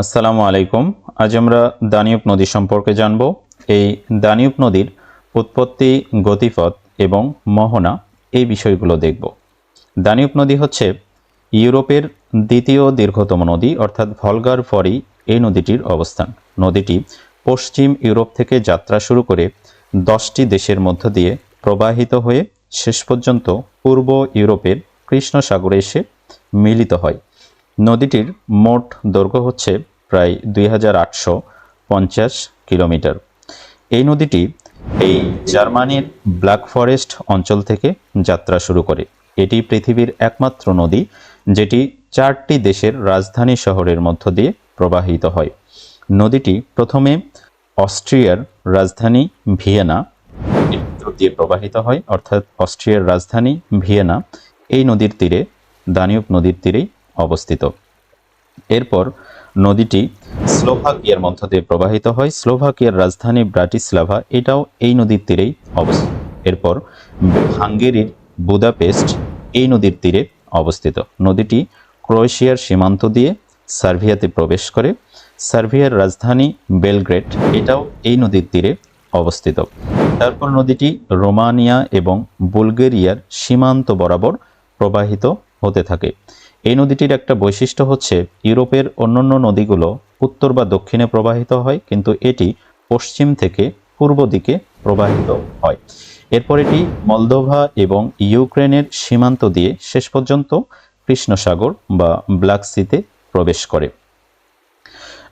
আসসালামু আলাইকুম। আজ আমরা দানিউব নদী সম্পর্কে জানব। এই দানিউব নদীর উৎপত্তি, গতিপথ এবং মোহনা এই বিষয়গুলো দেখব। দানিউব নদী হচ্ছে ইউরোপের দ্বিতীয় দীর্ঘতম নদী, অর্থাৎ ভলগার ফরি এই নদীটির অবস্থান। নদীটি পশ্চিম ইউরোপ থেকে যাত্রা শুরু করে দশটি দেশের মধ্য দিয়ে প্রবাহিত হয়ে শেষ পর্যন্ত পূর্ব ইউরোপের কৃষ্ণ সাগরে এসে মিলিত হয়। নদীটির মোট দৈর্ঘ্য হচ্ছে প্রায় দুই কিলোমিটার। এই নদীটি এই জার্মানির ব্ল্যাক ফরেস্ট অঞ্চল থেকে যাত্রা শুরু করে। এটি পৃথিবীর একমাত্র নদী, যেটি চারটি দেশের রাজধানী শহরের মধ্য দিয়ে প্রবাহিত হয়। নদীটি প্রথমে অস্ট্রিয়ার রাজধানী ভিয়েনা দিয়ে প্রবাহিত হয়, অর্থাৎ অস্ট্রিয়ার রাজধানী ভিয়েনা। এই নদীর তীরে, দানিউব নদীর তীরেই অবস্থিত। এরপর নদীটি স্লোভাকিয়ার মধ্য দিয়ে প্রবাহিত হয়। স্লোভাকিয়ার রাজধানী ব্রাটিস্লাভা, এটাও এই নদীর তীরেই অবস্থিত। এরপর হাঙ্গেরির বুদাপেস্ট এই নদীর তীরে অবস্থিত। নদীটি ক্রোয়েশিয়ার সীমান্ত দিয়ে সার্বিয়াতে প্রবেশ করে। সার্বিয়ার রাজধানী বেলগ্রেড, এটাও এই নদীর তীরে অবস্থিত। তারপর নদীটি রোমানিয়া এবং বুলগেরিয়ার সীমান্ত বরাবর প্রবাহিত হতে থাকে। এই নদীটির একটা বৈশিষ্ট্য হচ্ছে, ইউরোপের অন্যান্য নদীগুলো উত্তর বা দক্ষিণে প্রবাহিত হয়, কিন্তু এটি পশ্চিম থেকে পূর্ব দিকে প্রবাহিত হয়। এরপর এটি মলদোভা এবং ইউক্রেনের সীমান্ত দিয়ে শেষ পর্যন্ত কৃষ্ণসাগর বা ব্ল্যাক সিতে প্রবেশ করে।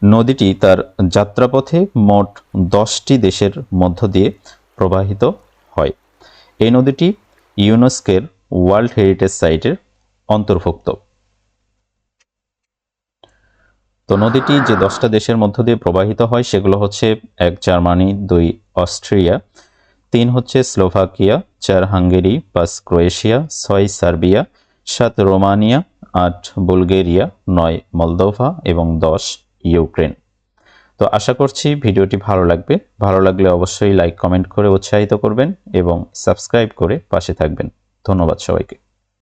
নদীটি তার যাত্রাপথে মোট দশটি দেশের মধ্য দিয়ে প্রবাহিত হয়। এই নদীটি ইউনেস্কের ওয়ার্ল্ড হেরিটেজ সাইটের অন্তর্ভুক্ত। তো নদীটি যে দশটা দেশের মধ্য দিয়ে প্রবাহিত হয়, সেগুলো হচ্ছে এক জার্মানি, দুই অস্ট্রিয়া, তিন হচ্ছে স্লোভাকিয়া, চার হাঙ্গেরি, পাঁচ ক্রোয়েশিয়া, ছয় সার্বিয়া, সাত রোমানিয়া, আট বুলগেরিয়া, নয় মলদোভা এবং দশ ইউক্রেন। তো আশা করছি ভিডিওটি ভালো লাগবে। ভালো লাগলে অবশ্যই লাইক, কমেন্ট করে উৎসাহিত করবেন এবং সাবস্ক্রাইব করে পাশে থাকবেন। ধন্যবাদ সবাইকে।